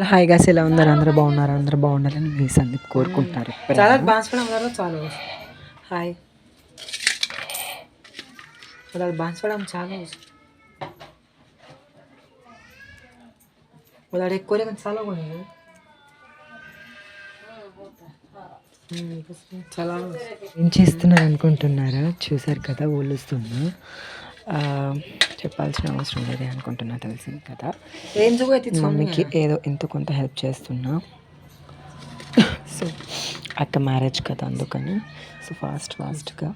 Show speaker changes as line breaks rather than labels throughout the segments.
Hello hi gas ఎలా ఉన్నారు అందరూ బాగున్నారు అందరూ బాగుండాలని మీ సందీప్ కోరుకుంటున్నారు
చాలా బాన్స్పడం చాలు హాయ్ వాళ్ళు బాన్స్ పడము చాలు అలా ఎక్కువ కానీ చాలా కొన్ని చాలా
ఏం చేస్తున్నారు అనుకుంటున్నారా? చూసారు కదా ఒళ్ళుస్తున్నా చెప్పాల్సిన అవసరం లేదే అనుకుంటున్నా తెలిసింది కదా. మమ్మీకి ఏదో ఎంతో కొంత హెల్ప్ చేస్తున్నా. సో అక్క మ్యారేజ్ కదా అందుకని. సో ఫాస్ట్ ఫాస్ట్గా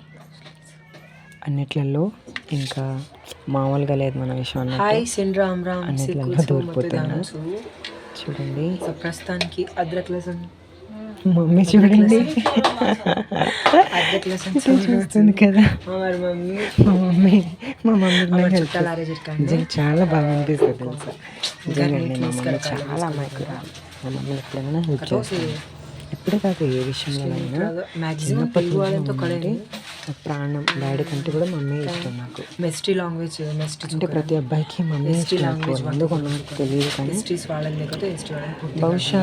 అన్నిట్లలో ఇంకా మామూలుగా లేదు మన విషయం అన్నిట్లలో దూరిపోతున్నా. చూడండి.
ప్రస్తుతానికి అద్రక్ లెసన్
మమ్మీ చూడండి. చూస్తుంది కదా. మా మమ్మీ. మా మమ్మీ చాలా బాగా అనిపిస్తుంది. తెలుసా నిజంగా మా చాలా మా మమ్మీ ఎప్పుడైనా ఎప్పుడే కాదు ఏ విషయంలోనైనా.
మ్యాక్సిమం
చిన్నప్పటి నుంచి ప్రాణం డాడీ కంటే కూడా మమ్మీ ఇష్టం నాకు.
మెస్టీ లాంగ్వేజ్ మెస్టీ
అంటే ప్రతి అబ్బాయికి మమ్మీ ఇష్టం ఎందుకు నాకు తెలియదు కానీ
ఎస్టీస్ వాళ్ళని లేకపోతే ఎస్టీ వాళ్ళని పూర్తి
బహుశా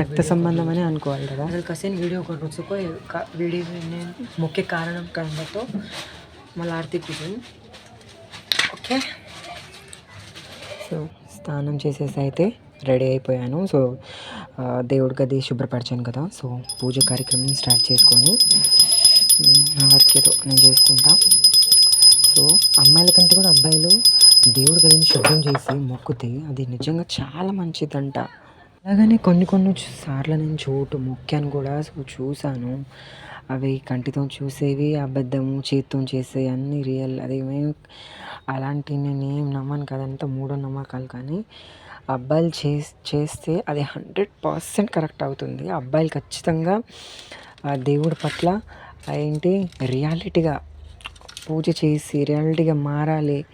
రక్త సంబంధం అని అనుకోవాలి కదా.
అసలు కసేన్ వీడియో ఒకటి రుచుకో వీడియో ముఖ్య కారణం కనుకతో మళ్ళీ ఆర్తి ఓకే.
సో స్నానం చేసేసి అయితే రెడీ అయిపోయాను. సో దేవుడికి దేవుడి గది శుభ్రపరిచాను కదా సో పూజ కార్యక్రమం స్టార్ట్ చేసుకొని నా వర్క్ ఏదో నేను చేసుకుంటా. సో అమ్మాయిల కంటే కూడా అబ్బాయిలు దేవుడి గదిని శుభ్రం చేసి మొక్కుతే అది నిజంగా చాలా మంచిదంట. అలాగనే కొన్ని కొన్ని సార్లు నేను చోటు మొక్కాను కూడా సో చూశాను. అవి కంటితో చూసేవి అబద్ధము చేతితో చేసేవి అన్నీ రియల్. అది అలాంటి నేను ఏం నమ్మను కదంతా మూఢ నమ్మకాలు కానీ అబ్బాయిలు చే చేస్తే అది హండ్రెడ్ పర్సెంట్ కరెక్ట్ అవుతుంది. అబ్బాయిలు ఖచ్చితంగా ఆ దేవుడి పట్ల ఏంటి రియాలిటీగా పూజ చేసి రియాలిటీగా మారాలి.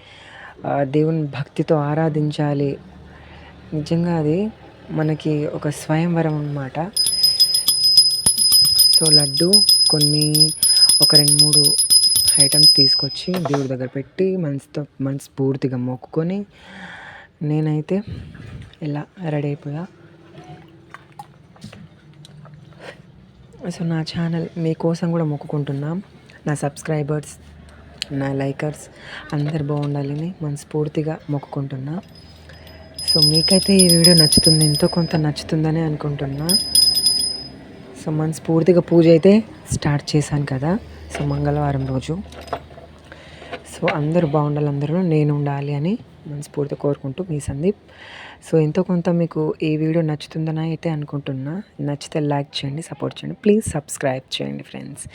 దేవుని భక్తితో ఆరాధించాలి. నిజంగా అది మనకి ఒక స్వయంవరం అన్నమాట. సో లడ్డు కొన్ని ఒక రెండు మూడు ఐటమ్స్ తీసుకొచ్చి దేవుడి దగ్గర పెట్టి మనసుతో మనస్ఫూర్తిగా మొక్కుకొని నేనైతే ఇలా రెడీ అయిపోయా. సో నా ఛానల్ మీకోసం కూడా మొక్కుకుంటున్నాం. నా సబ్స్క్రైబర్స్ నా లైకర్స్ అందరు బాగుండాలని మనస్ఫూర్తిగా మొక్కుకుంటున్నా. సో మీకైతే ఈ వీడియో నచ్చుతుంది ఎంతో కొంత నచ్చుతుందని అనుకుంటున్నా. సో మనస్ఫూర్తిగా పూజ అయితే స్టార్ట్ చేశాను కదా. సో మంగళవారం రోజు. సో అందరూ బాగుండాలి అందరూ నేను ఉండాలి అని మనస్ఫూర్తి కోరుకుంటూ మీ సందీప్. సో ఎంతో కొంత మీకు ఈ వీడియో నచ్చుతుందని అయితే అనుకుంటున్నా. నచ్చితే లైక్ చేయండి సపోర్ట్ చేయండి. ప్లీజ్ సబ్స్క్రైబ్ చేయండి ఫ్రెండ్స్.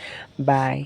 బాయ్.